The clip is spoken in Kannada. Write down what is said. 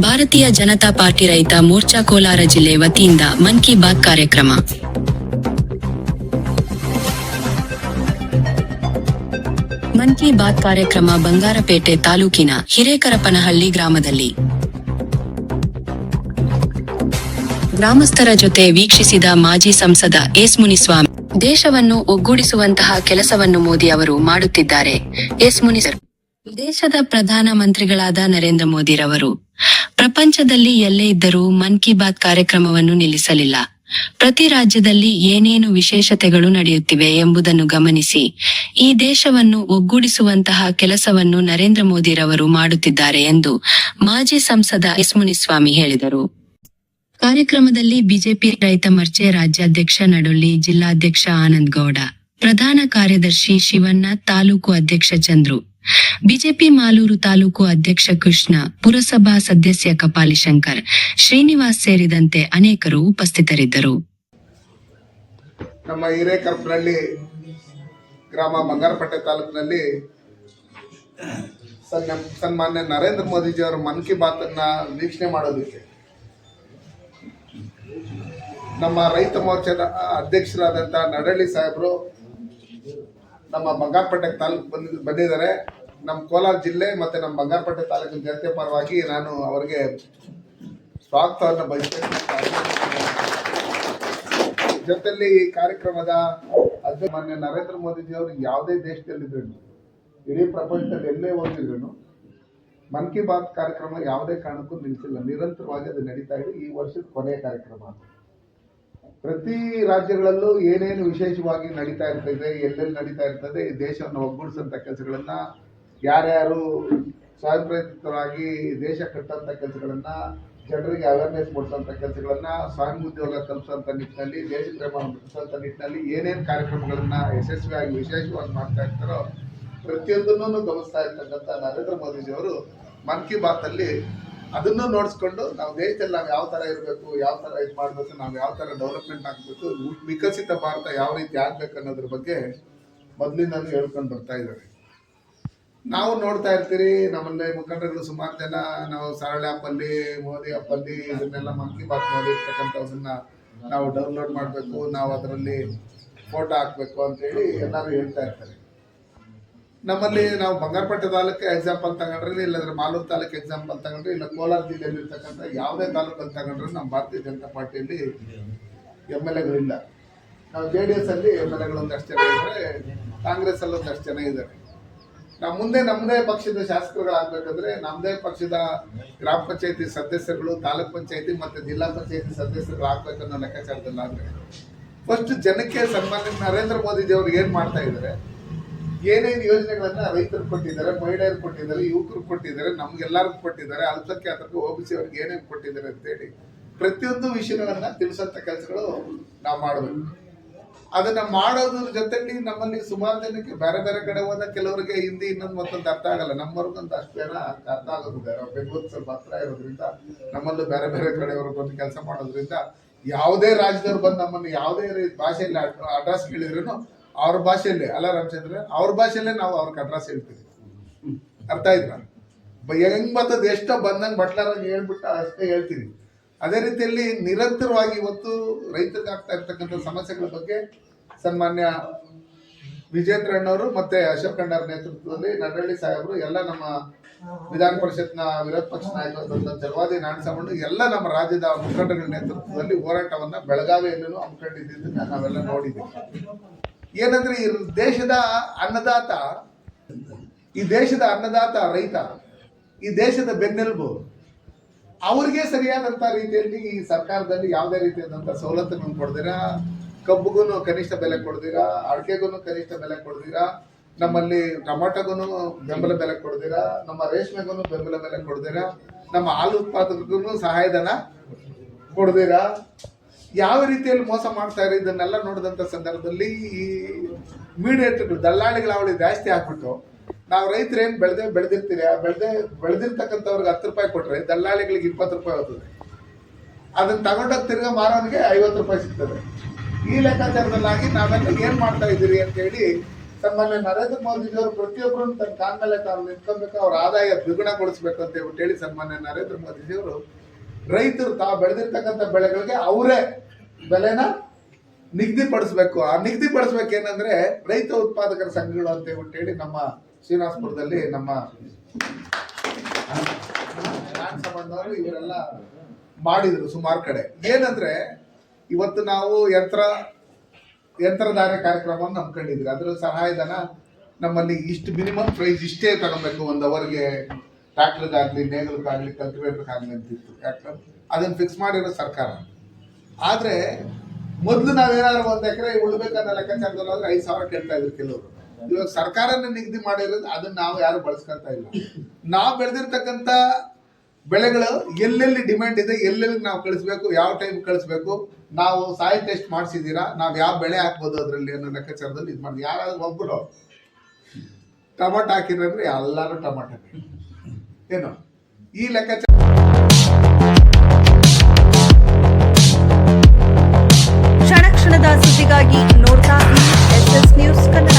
ಭಾರತೀಯ ಜನತಾ ಪಾರ್ಟಿ ರೈತ ಮೋರ್ಚಾ ಕೋಲಾರ ಜಿಲ್ಲೆ ವತಿಯಿಂದ ಮನ್ ಕಿ ಬಾತ್ ಕಾರ್ಯಕ್ರಮ. ಮನ್ ಕಿ ಬಾತ್ ಕಾರ್ಯಕ್ರಮ ಬಂಗಾರಪೇಟೆ ತಾಲೂಕಿನ ಹಿರೇಕರಪನಹಳ್ಳಿ ಗ್ರಾಮದಲ್ಲಿ. ಗ್ರಾಮಸ್ಥರ ಜೊತೆ ವೀಕ್ಷಿಸಿದ ಮಾಜಿ ಸಂಸದ ಎಸ್ ಮುನಿಸ್ವಾಮಿ ದೇಶವನ್ನು ಒಗ್ಗೂಡಿಸುವಂತಹ ಕೆಲಸವನ್ನು ಮೋದಿ ಅವರು ಮಾಡುತ್ತಿದ್ದಾರೆ. ಎಸ್ ಮುನಿಸರ್ ದೇಶದ ಪ್ರಧಾನ ಮಂತ್ರಿಗಳಾದ ನರೇಂದ್ರ ಮೋದಿರವರು ಪ್ರಪಂಚದಲ್ಲಿ ಎಲ್ಲೇ ಇದ್ದರೂ ಮನ್ ಕಿ ಬಾತ್ ಕಾರ್ಯಕ್ರಮವನ್ನು ನಿಲ್ಲಿಸಲಿಲ್ಲ. ಪ್ರತಿ ರಾಜ್ಯದಲ್ಲಿ ಏನೇನು ವಿಶೇಷತೆಗಳು ನಡೆಯುತ್ತಿವೆ ಎಂಬುದನ್ನು ಗಮನಿಸಿ. ಈ ದೇಶವನ್ನು ಒಗ್ಗೂಡಿಸುವಂತಹ ಕೆಲಸವನ್ನು ನರೇಂದ್ರ ಮೋದಿರವರು ಮಾಡುತ್ತಿದ್ದಾರೆ ಎಂದು ಮಾಜಿ ಸಂಸದ ಎಸ್ ಮುನಿಸ್ವಾಮಿ ಹೇಳಿದರು. ಕಾರ್ಯಕ್ರಮದಲ್ಲಿ ಬಿಜೆಪಿ ರೈತ ಮರ್ಚೆ ರಾಜ್ಯಾಧ್ಯಕ್ಷ ನಡೊಳ್ಳಿ ಜಿಲ್ಲಾಧ್ಯಕ್ಷ ಆನಂದ್ ಗೌಡ, ಪ್ರಧಾನ ಕಾರ್ಯದರ್ಶಿ ಶಿವಣ್ಣ, ತಾಲೂಕು ಅಧ್ಯಕ್ಷ ಚಂದ್ರು ಬಿಜೆಪಿ ಮಾಲೂರು ತಾಲೂಕು ಅಧ್ಯಕ್ಷ ಕೃಷ್ಣ, ಪುರಸಭಾ ಸದಸ್ಯ ಕಪಾಲಿ ಶಂಕರ್, ಶ್ರೀನಿವಾಸ್ ಸೇರಿದಂತೆ ಅನೇಕರು ಉಪಸ್ಥಿತರಿದ್ದರು. ನಮ್ಮ ಹಿರೇಕರ್ಪನಹಳ್ಳಿ ಗ್ರಾಮ ಬಂಗಾರಪೇಟೆ ತಾಲೂಕಿನಲ್ಲಿ ಸನ್ಮಾನ್ಯ ನರೇಂದ್ರ ಮೋದಿಜಿಯವರ ಮನ್ ಕಿ ಬಾತನ್ನ ವೀಕ್ಷಣೆ ಮಾಡೋದಕ್ಕೆ ನಮ್ಮ ರೈತ ಮೋರ್ಚಾದ ಅಧ್ಯಕ್ಷರಾದಂತಹ ನಡಳ್ಳಿ ಸಾಹೇಬರು ನಮ್ಮ ಬಂಗಾರಪೇಟೆ ತಾಲೂಕು ಬಂದ, ಬಂದಿದ್ದಾರೆ. ನಮ್ಮ ಕೋಲಾರ ಜಿಲ್ಲೆ ಮತ್ತು ನಮ್ಮ ಬಂಗಾರಪೇಟೆ ತಾಲೂಕಿನ ಜನತೆ ಪರವಾಗಿ ನಾನು ಅವರಿಗೆ ಸ್ವಾಗತವನ್ನು ಬಯಸ್ತೇನೆ. ಜೊತೆಯಲ್ಲಿ ಈ ಕಾರ್ಯಕ್ರಮದ ಅಧ್ಯಕ್ಷ ಮಾನ್ಯ ನರೇಂದ್ರ ಮೋದಿಜಿ ಅವರು ಯಾವುದೇ ದೇಶದಲ್ಲಿದ್ದರೂ ಇಡೀ ಪ್ರಪಂಚದಲ್ಲಿ ಎಲ್ಲೇ ಹೋಗಿದ್ರು ಮನ್ ಕಿ ಬಾತ್ ಕಾರ್ಯಕ್ರಮ ಯಾವುದೇ ಕಾರಣಕ್ಕೂ ನಿಲ್ಲಿಸಿಲ್ಲ. ನಿರಂತರವಾಗಿ ಅದು ನಡೀತಾ ಇದೆ. ಈ ವರ್ಷದ ಕೊನೆಯ ಕಾರ್ಯಕ್ರಮ. ಪ್ರತಿ ರಾಜ್ಯಗಳಲ್ಲೂ ಏನೇನು ವಿಶೇಷವಾಗಿ ನಡೀತಾ ಇರ್ತದೆ, ಎಲ್ಲೆಲ್ಲಿ ನಡೀತಾ ಇರ್ತದೆ, ದೇಶವನ್ನು ಒಗ್ಗೂಡಿಸಂತ ಕೆಲಸಗಳನ್ನ ಯಾರ್ಯಾರು ಸ್ವಯಂಪ್ರೇರಿತರಾಗಿ ದೇಶ ಕಟ್ಟಂತ ಕೆಲಸಗಳನ್ನ, ಜನರಿಗೆ ಅವೇರ್ನೆಸ್ ಮೂಡಿಸೋಂಥ ಕೆಲಸಗಳನ್ನ ಸ್ವಾಮಿ ಉದ್ಯೋಗ ತಲುಪಿಸುವಂತ ನಿಟ್ಟಿನಲ್ಲಿ, ದೇಶ ಪ್ರೇಮ ಮೂಡಿಸುವಂತ ನಿಟ್ಟಿನಲ್ಲಿ ಏನೇನು ಕಾರ್ಯಕ್ರಮಗಳನ್ನ ಯಶಸ್ವಿಯಾಗಿ ವಿಶೇಷವಾಗಿ ಮಾಡ್ತಾ ಇರ್ತಾರೋ ಪ್ರತಿಯೊಂದನ್ನು ಗಮನಿಸ್ತಾ ಇರ್ತಕ್ಕಂಥ ನರೇಂದ್ರ ಮೋದಿಜಿಯವರು ಮನ್ ಕಿ ಬಾತ್ ಅಲ್ಲಿ ಅದನ್ನು ನೋಡಿಸ್ಕೊಂಡು ನಾವು ದೇಶದಲ್ಲಿ ನಾವು ಯಾವ ತರ ಇರಬೇಕು, ಯಾವ ತರ ಇದು ಮಾಡಬೇಕು, ನಾವು ಯಾವ ತರ ಡೆವಲಪ್ಮೆಂಟ್ ಆಗಬೇಕು ವಿಕಸಿತ ಭಾರತ ಯಾವ ರೀತಿ ಆಗಬೇಕು ಅನ್ನೋದ್ರ ಬಗ್ಗೆ ಮೊದಲಿಂದಲೂ ಹೇಳ್ಕೊಂಡು ಬರ್ತಾ ಇದ್ದಾರೆ ನಾವು ನೋಡ್ತಾ ಇರ್ತೀರಿ, ನಮ್ಮಲ್ಲಿ ಮುಖಂಡರುಗಳು ಸುಮಾರು ಜನ ನಾವು ಸರಳ ಮೋದಿ ಅಪ್ಪಲ್ಲಿ ಇದನ್ನೆಲ್ಲ ಮನ್ ಕಿ ಬಾತ್ ನೋಡಿರ್ತಕ್ಕಂಥದನ್ನ ನಾವು ಡೌನ್ಲೋಡ್ ಮಾಡಬೇಕು, ನಾವು ಅದರಲ್ಲಿ ಫೋಟೋ ಹಾಕಬೇಕು ಅಂತೇಳಿ ಎಲ್ಲರೂ ಹೇಳ್ತಾ ಇರ್ತಾರೆ. ನಮ್ಮಲ್ಲಿ ನಾವು ಬಂಗಾರಪಟ್ಟೆ ತಾಲೂಕು ಎಕ್ಸಾಂಪಲ್ ತಗೊಂಡ್ರೆ, ಇಲ್ಲಾಂದ್ರೆ ಮಾಲೂರು ತಾಲೂಕು ಎಕ್ಸಾಂಪಲ್ ತಗೊಂಡ್ರೆ, ಇಲ್ಲ ಕೋಲಾರ ಜಿಲ್ಲೆಯಲ್ಲಿ ಇರ್ತಕ್ಕಂಥ ಯಾವುದೇ ತಾಲೂಕಲ್ಲಿ ತಗೊಂಡ್ರೆ ನಮ್ಮ ಭಾರತೀಯ ಜನತಾ ಪಾರ್ಟಿಯಲ್ಲಿ ಎಂ ಎಲ್ ಎಗಳಿಲ್ಲ. ನಾವು ಜೆ ಡಿ ಎಸ್ ಅಲ್ಲಿ ಎಂ ಎಲ್ ಎಗಳು ಒಂದಷ್ಟು ಜನ ಇದ್ದಾರೆ, ಕಾಂಗ್ರೆಸ್ ಅಲ್ಲಿ ಒಂದಷ್ಟು ಜನ ಇದ್ದಾರೆ. ನಾವು ಮುಂದೆ ನಮ್ಮದೇ ಪಕ್ಷದ ಶಾಸಕರುಗಳಾಗಬೇಕಂದ್ರೆ, ನಮ್ಮದೇ ಪಕ್ಷದ ಗ್ರಾಮ ಪಂಚಾಯತಿ ಸದಸ್ಯರುಗಳು, ತಾಲೂಕ್ ಪಂಚಾಯತಿ ಮತ್ತು ಜಿಲ್ಲಾ ಪಂಚಾಯತಿ ಸದಸ್ಯರುಗಳು ಆಗ್ಬೇಕನ್ನೋ ಲೆಕ್ಕಾಚಾರದಲ್ಲಿ ಆದರೆ ಫಸ್ಟ್ ಜನಕ್ಕೆ ಸನ್ಮಾನ್ಯ ನರೇಂದ್ರ ಮೋದಿಜಿ ಅವರು ಏನು ಮಾಡ್ತಾ ಇದ್ದಾರೆ ಏನೇನು ಯೋಜನೆಗಳನ್ನ ರೈತರು ಕೊಟ್ಟಿದ್ದಾರೆ, ಮಹಿಳೆಯರು ಕೊಟ್ಟಿದ್ದಾರೆ, ಯುವಕರು ಕೊಟ್ಟಿದ್ದಾರೆ ನಮ್ಗೆಲ್ಲರಿಗೂ ಕೊಟ್ಟಿದ್ದಾರೆ ಅಲ್ಪಸಂಖ್ಯಾತರಿಗೆ ಓ ಬಿ ಸಿ ಅವ್ರಿಗೆ ಏನೇನು ಕೊಟ್ಟಿದ್ದಾರೆ ಅಂತೇಳಿ ಪ್ರತಿಯೊಂದು ವಿಷಯಗಳನ್ನ ತಿಳಿಸಂತ ಕೆಲಸಗಳು ನಾವು ಮಾಡಬೇಕು. ಅದನ್ನ ಮಾಡೋದ್ರ ಜೊತೆಲಿ ನಮ್ಮಲ್ಲಿ ಸುಮಾರು ಜನಕ್ಕೆ ಬೇರೆ ಬೇರೆ ಕಡೆ ಹೋದ ಕೆಲವರಿಗೆ ಹಿಂದಿ ಇನ್ನೊಂದು ಮತ್ತೊಂದು ಅರ್ಥ ಆಗಲ್ಲ. ನಮ್ಮವ್ರಿಗಂತ ಅಷ್ಟು ಜನ ಅರ್ಥ ಆಗೋದಿಲ್ಲ. ಬೆಂಗಳೂರು ಸ್ವಲ್ಪ ಹತ್ರ ಇರೋದ್ರಿಂದ, ನಮ್ಮಲ್ಲೂ ಬೇರೆ ಬೇರೆ ಕಡೆಯವರು ಬಂದು ಕೆಲಸ ಮಾಡೋದ್ರಿಂದ, ಯಾವುದೇ ರಾಜ್ಯದವ್ರು ಬಂದು ನಮ್ಮನ್ನು ಯಾವುದೇ ಭಾಷೆಯಲ್ಲಿ ಅಡ್ರೆಸ್ ಕೇಳಿದ್ರು ಅವ್ರ ಭಾಷೆಯಲ್ಲೇ, ಅಲ್ಲ ರಾಮಚಂದ್ರ, ಅವ್ರ ಭಾಷೆಯಲ್ಲೇ ನಾವು ಅವ್ರ ಕಡ್ರಾಸ್ ಹೇಳ್ತೀವಿ. ಅರ್ಥ ಆಯ್ತಾ? ಹೆಂಗ್ ಬರ್ತದ ಎಷ್ಟೋ ಬಂದಂಗೆ ಬಟ್ಲಾರಂಗೆ ಹೇಳ್ಬಿಟ್ಟು ಅಷ್ಟೇ ಹೇಳ್ತೀವಿ. ಅದೇ ರೀತಿಯಲ್ಲಿ ನಿರಂತರವಾಗಿ ಇವತ್ತು ರೈತರಿಗೆ ಆಗ್ತಾ ಇರ್ತಕ್ಕಂಥ ಸಮಸ್ಯೆಗಳ ಬಗ್ಗೆ ಸನ್ಮಾನ್ಯ ವಿಜೇಂದ್ರ ಅಣ್ಣವರು ಮತ್ತೆ ಅಶೋಕ್ ಅಣ್ಣರ ನೇತೃತ್ವದಲ್ಲಿ ನಡಳ್ಳಿ ಸಾಹೇಬರು, ಎಲ್ಲ ನಮ್ಮ ವಿಧಾನ ಪರಿಷತ್ನ ವಿರೋಧ ಪಕ್ಷ ನಾಯಕರಾದಂಥ ಜಲವಾದಿ ನಾಡಸಮಣ್ಣ, ಎಲ್ಲ ನಮ್ಮ ರಾಜ್ಯದ ಮುಖಂಡಗಳ ನೇತೃತ್ವದಲ್ಲಿ ಹೋರಾಟವನ್ನ ಬೆಳಗಾವಿಯಲ್ಲೂ ಹಮ್ಮಿಕೊಂಡಿದ್ದನ್ನ ನಾವೆಲ್ಲ ನೋಡಿದ್ದೀವಿ. ಏನಂದ್ರೆ ಈ ದೇಶದ ಅನ್ನದಾತ, ಈ ದೇಶದ ಅನ್ನದಾತ ರೈತ, ಈ ದೇಶದ ಬೆನ್ನೆಲುಬು, ಅವ್ರಿಗೆ ಸರಿಯಾದಂತ ರೀತಿಯಲ್ಲಿ ಈ ಸರ್ಕಾರದಲ್ಲಿ ಯಾವುದೇ ರೀತಿಯಾದಂಥ ಸವಲತ್ತುಗಳನ್ನು ಕೊಡ್ದಿರಾ ಕಬ್ಬುಗೂ ಕನಿಷ್ಠ ಬೆಲೆ ಕೊಡ್ದಿರಾ ಅಡಿಕೆಗೂ ಕನಿಷ್ಠ ಬೆಲೆ ಕೊಡ್ದಿರಾ ನಮ್ಮಲ್ಲಿ ಟೊಮಾಟೊಗೂ ಬೆಂಬಲ ಬೆಲೆ ಕೊಡ್ದಿರಾ ನಮ್ಮ ರೇಷ್ಮೆಗೂ ಬೆಂಬಲ ಬೆಲೆ ಕೊಡ್ದಿರಾ ನಮ್ಮ ಹಾಲು ಉತ್ಪಾದಕರಿಗೂ ಸಹಾಯಧನ ಕೊಡ್ದಿರಾ ಯಾವ ರೀತಿಯಲ್ಲಿ ಮೋಸ ಮಾಡ್ತಾರೆ ಇದನ್ನೆಲ್ಲ ನೋಡಿದಂಥ ಸಂದರ್ಭದಲ್ಲಿ ಈ ಮೀಡಿಯೇಟರ್ಗಳು, ದಲ್ಲಾಳಿಗಳ ಅವಳಿ ಜಾಸ್ತಿ ಆಗ್ಬಿಟ್ಟು ನಾವು ರೈತರು ಏನು ಬೆಳೆದೇ ಬೆಳೆದಿರ್ತೀರಿ, ಆ ಬೆಳೆದೇ ಬೆಳೆದಿರ್ತಕ್ಕಂಥವ್ರಿಗೆ ಹತ್ತು ರೂಪಾಯಿ ಕೊಟ್ಟರೆ ದಲ್ಲಾಳಿಗಳಿಗೆ ಇಪ್ಪತ್ತು ರೂಪಾಯಿ ಹೋಗ್ತದೆ. ಅದನ್ನ ತಗೊಂಡೋಗಿ ತಿರ್ಗಾ ಮಾರೋನಿಗೆ ಐವತ್ತು ರೂಪಾಯಿ ಸಿಗ್ತದೆ. ಈ ಲೆಕ್ಕಾಚಾರದಲ್ಲಾಗಿ ನಾವೆಲ್ಲ ಏನು ಮಾಡ್ತಾ ಇದ್ದೀರಿ ಅಂತೇಳಿ ಸನ್ಮಾನ್ಯ ನರೇಂದ್ರ ಮೋದಿಜಿಯವರು ಪ್ರತಿಯೊಬ್ಬರು ತನ್ನ ಕಾಲ ಮೇಲೆ ತಾನು ನಿಂತ್ಕೊಬೇಕು, ಅವ್ರ ಆದಾಯ ದ್ವಿಗುಣಗೊಳಿಸ್ಬೇಕು ಅಂತ ಹೇಳಿ ಸನ್ಮಾನ್ಯ ನರೇಂದ್ರ ಮೋದಿಜಿಯವರು ರೈತರು ತಾವು ಬೆಳೆದಿರ್ತಕ್ಕಂಥ ಬೆಳೆಗಳಿಗೆ ಅವರೇ ಬೆಲೆನ ನಿಗದಿಪಡಿಸ್ಬೇಕು. ಆ ನಿಗದಿಪಡಿಸ್ಬೇಕು ಏನಂದ್ರೆ ರೈತ ಉತ್ಪಾದಕರ ಸಂಘಗಳು ಅಂತ ಹೇಳಿ ನಮ್ಮ ಶ್ರೀನಿವಾಸಪುರದಲ್ಲಿ ನಮ್ಮ ಸಂಬಂಧವರು ಇವರೆಲ್ಲ ಮಾಡಿದ್ರು ಸುಮಾರು ಕಡೆ. ಏನಂದ್ರೆ ಇವತ್ತು ನಾವು ಯಂತ್ರ, ಯಂತ್ರಧಾರೆ ಕಾರ್ಯಕ್ರಮವನ್ನು ನಂಬ್ಕೊಂಡಿದ್ವಿ ಅದರ ಸಹಾಯಧನ ನಮ್ಮಲ್ಲಿ ಇಷ್ಟು, ಮಿನಿಮಮ್ ಪ್ರೈಸ್ ಇಷ್ಟೇ ತಗೊಬೇಕು ಒಂದು ಅವರ್ಗೆ ಟ್ರ್ಯಾಕ್ಟರ್ಗಾಗ್ಲಿ ನೇಗಲ್ಗಾಗ್ಲಿ ಕಲ್ಟಿವೇಟರ್ಗಾಗಲಿ ಅಂತಿತ್ತು ಯಾಕಂದ್ರೆ ಅದನ್ನ ಫಿಕ್ಸ್ ಮಾಡಿರೋ ಸರ್ಕಾರ. ಆದರೆ ಮೊದಲು ನಾವೇನಾದ್ರು ಒಂದ್ ಎಕರೆ ಉಳ್ಬೇಕನ್ನೋ ಲೆಕ್ಕಾಚಾರದಲ್ಲಿ ಆದರೆ ಐದು ಸಾವಿರ ಕೇಳ್ತಾ ಇದ್ರು ಕೆಲವರು. ಇವಾಗ ಸರ್ಕಾರನೇ ನಿಗದಿ ಮಾಡಿರೋದು ಅದನ್ನ ನಾವು ಯಾರು ಬಳಸ್ಕೊಂತ ಇಲ್ಲ. ನಾವು ಬೆಳೆದಿರ್ತಕ್ಕಂಥ ಬೆಳೆಗಳು ಎಲ್ಲೆಲ್ಲಿ ಡಿಮ್ಯಾಂಡ್ ಇದೆ, ಎಲ್ಲೆಲ್ಲಿ ನಾವು ಕಳಿಸ್ಬೇಕು, ಯಾವ ಟೈಮ್ ಕಳಿಸ್ಬೇಕು, ನಾವು ಸಾಯಿ ಟೆಸ್ಟ್ ಮಾಡಿಸಿದ್ದೀರಾ ನಾವು ಯಾವ ಬೆಳೆ ಹಾಕ್ಬೋದು ಅದರಲ್ಲಿ ಅನ್ನೋ ಲೆಕ್ಕಾಚಾರದಲ್ಲಿ ಇದು ಮಾಡಿ ಯಾರಾದ್ರೂ ಒಬ್ಬರು ಟೊಮಾಟೊ ಹಾಕಿದ್ರೆ ಎಲ್ಲರೂ ಟೊಮಾಟೊ ಏನು? ಈ ಲೆಕ್ಕಾಚಾರ ಕ್ಷಣ ಕ್ಷಣದ ಸುದ್ದಿಗಾಗಿ ನೋಡ್ತಾ ಎಸ್ ಎಸ್ ನ್ಯೂಸ್ ಕನ್ನಡ.